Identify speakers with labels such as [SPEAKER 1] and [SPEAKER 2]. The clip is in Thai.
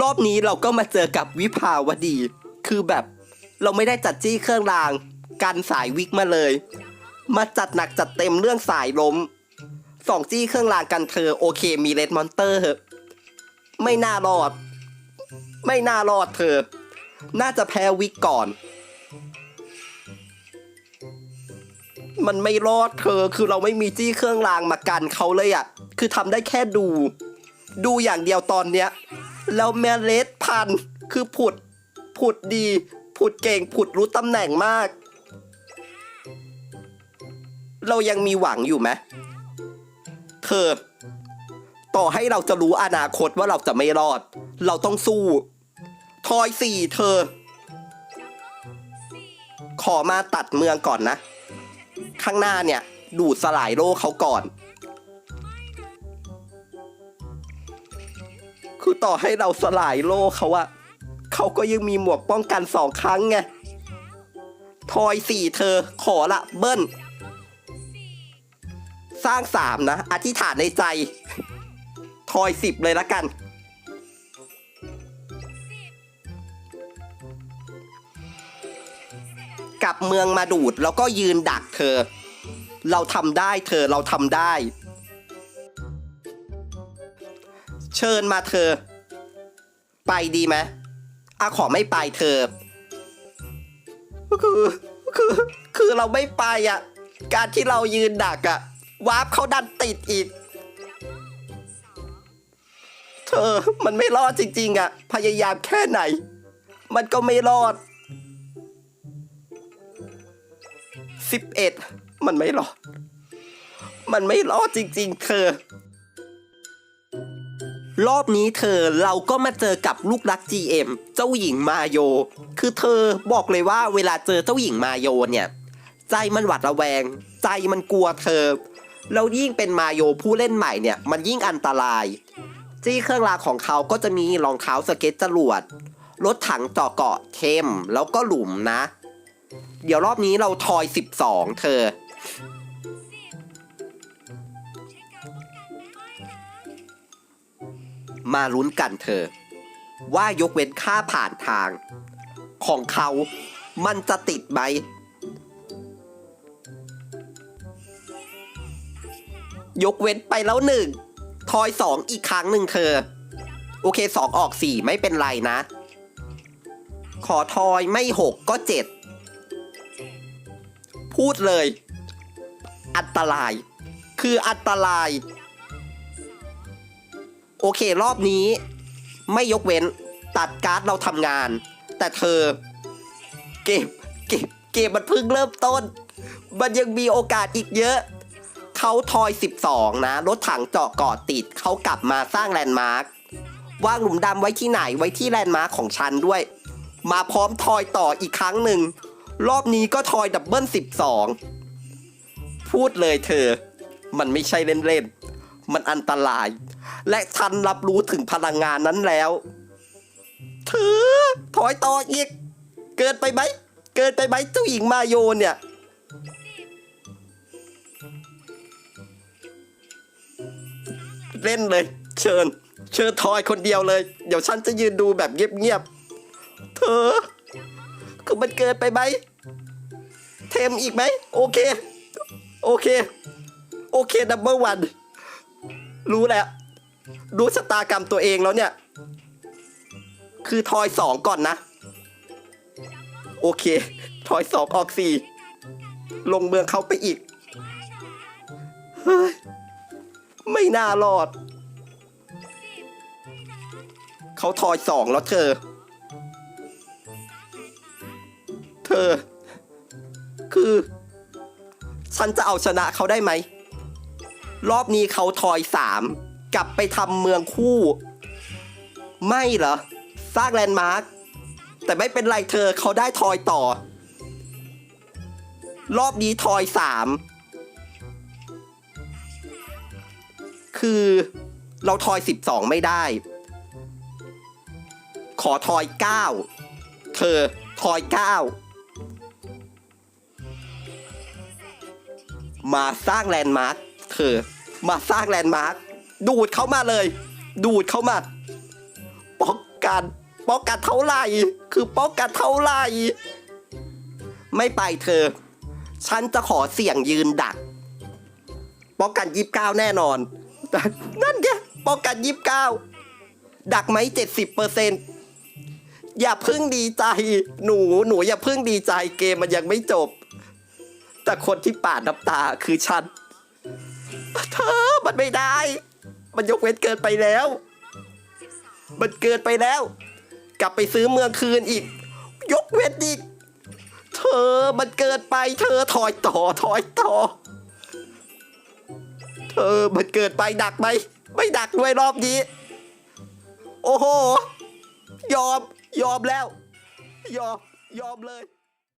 [SPEAKER 1] รอบนี้เราก็มาเจอกับวิภาวดี คือแบบเราไม่ได้จัดจี้เครื่องราง กันสายวิกมาเลย มาจัดหนักจัดเต็มเรื่องสายล้มสองจี้เครื่องรางกันเธอโอเคมีเลดมอนเตอร์ไม่น่ารอด ไม่น่ารอดเธอ น่าจะแพ้วิกก่อน มันไม่รอดเธอคือเราไม่มีจี้เครื่องรางมากันเขาเลยอะ่ะ คือทำได้แค่ดู ดูอย่างเดียวตอนเนี้ย แล้วแมเลดพันธุ์คือผุดผุดดี ผุดเก่งผุดรู้ตำแหน่งมาก เรายังมีหวังอยู่ไหมเธอ ต่อให้เราจะรู้อนาคตว่าเราจะไม่รอด เราต้องสู้ ทอยสี่เธอ ขอมาตัดเมืองก่อนนะ ข้างหน้าเนี่ย ดูดสลายโลกเขาก่อน คือต่อให้เราสลายโลกเขาอะเขาก็ยังมีหมวกป้องกันสองครั้งไงทอยสี่เธอขอละเบิ้ล สร้างสามนะ อธิษฐานในใจ ทอยสิบเลยละกัน กลับเมืองมาดูดแล้วก็ยืนดักเธอ เราทำได้เธอเราทำได้ เชิญมาเธอ ไปดีไหมอะขอไม่ไปเธอ คือคือ คือเราไม่ไปอะ การที่เรายืนดักอะวาร์ปเขาดันติดอีก เธอมันไม่รอดจริง ๆ อะ พยายามแค่ไหน มันก็ไม่รอดสิบเอ็ดมันไม่รอด มันไม่รอดจริง ๆ เธอ รอบนี้เธอเราก็มาเจอกับลูกรัก GM เจ้าหญิงมาโย คือเธอบอกเลยว่าเวลาเจอเจ้าหญิงมาโยเนี่ย ใจมันหวัดระแวง ใจมันกลัวเธอ แล้วยิ่งเป็นมาโยผู้เล่นใหม่เนี่ยมันยิ่งอันตราย จี้เครื่องรางของเขาก็จะมีรองเท้าสเก็ตจรวดรถถังเจาะเกาะเทมแล้วก็หลุมนะ เดี๋ยวรอบนี้เราทอย 12 เธอ มาลุ้นกันเธอ ว่ายกเว้นค่าผ่านทาง ของเขามันจะติดไหมยกเว้นไปแล้วหนึ่งทอยสองอีกครั้งหนึ่งเธอ โอเคสองออกสี่ไม่เป็นไรนะ ขอทอยไม่หกก็เจ็ดพูดเลย อันตราย คืออันตราย โอเค รอบนี้ ไม่ยกเว้นตัดการ์ดเราทำงาน แต่เธอ เกมเกมเกมมันเพิ่งเริ่มต้น มันยังมีโอกาสอีกเยอะ เขาทอย 12 นะ รถถังเจาะเกาะติด เขากลับมาสร้างแลนด์มาร์ควางหลุมดำไว้ที่ไหนไว้ที่แลนด์มาร์คของฉันด้วย มาพร้อมทอยต่ออีกครั้งหนึ่ง รอบนี้ก็ทอยดับเบิล12 พูดเลยเธอ มันไม่ใช่เล่นๆ มันอันตราย และฉันรับรู้ถึงพลังงานนั้นแล้วเธอถอยต่ออีก เกินไปไหม เกินไปไหมเจ้าหญิงมาโยเนี่ย เล่นเลย เชิญ เชิญทอยคนเดียวเลย เดี๋ยวฉันจะยืนดูแบบเงียบๆ เธอ คือมันเกินไปไหม เทมอีกไหม โอเค โอเค โอเคดับเบิลวัน รู้แล้ว รู้ชะตากรรมตัวเองแล้วเนี่ย คือทอยสองก่อนนะ โอเค ทอยสองออกสี่ลงเมืองเขาไปอีก ไม่น่ารอด เขาทอยสองแล้วเธอ เธอ คือ ฉันจะเอาชนะเขาได้ไหม รอบนี้เขาทอยสาม กลับไปทำเมืองคู่ ไม่เหรอ สร้างแลนด์มาร์คแต่ไม่เป็นไรเธอเขาได้ทอยต่อ รอบนี้ทอยสามคือเราทอยสิบสองไม่ได้ ขอทอยเก้าเธอทอยเก้ามาสร้างแลนด์มาร์คเธอมาสร้างแลนด์มาร์ค ดูดเข้ามาเลย ดูดเข้ามาป้องกันป้องกันเท่าไหร่ คือป้องกันเท่าไหร่ ไม่ไปเธอ ฉันจะขอเสี่ยงยืนดัก ป้องกันยีิบเก้าแน่นอนนั่นไงป้องกันยีิบเก้าดักไหมเจ็ดสิบเปอร์เซ็นอย่าพึ่งดีใจ หนูหนูอย่าพึ่งดีใจเกมมันยังไม่จบ แต่คนที่ปาดน้ำตาคือฉัน เธอมันไม่ได้ มันยกเว้นเกินไปแล้ว มันเกินไปแล้ว กลับไปซื้อเมืองคืนอีก ยกเว้นอีก เธอมันเกินไป เธอถอยต่อถอยต่อ เธอมันเกินไปดักไหมไม่ดักด้วยรอบนี้ โอ้โห ยอม ยอมแล้ว ยอม ยอมเลย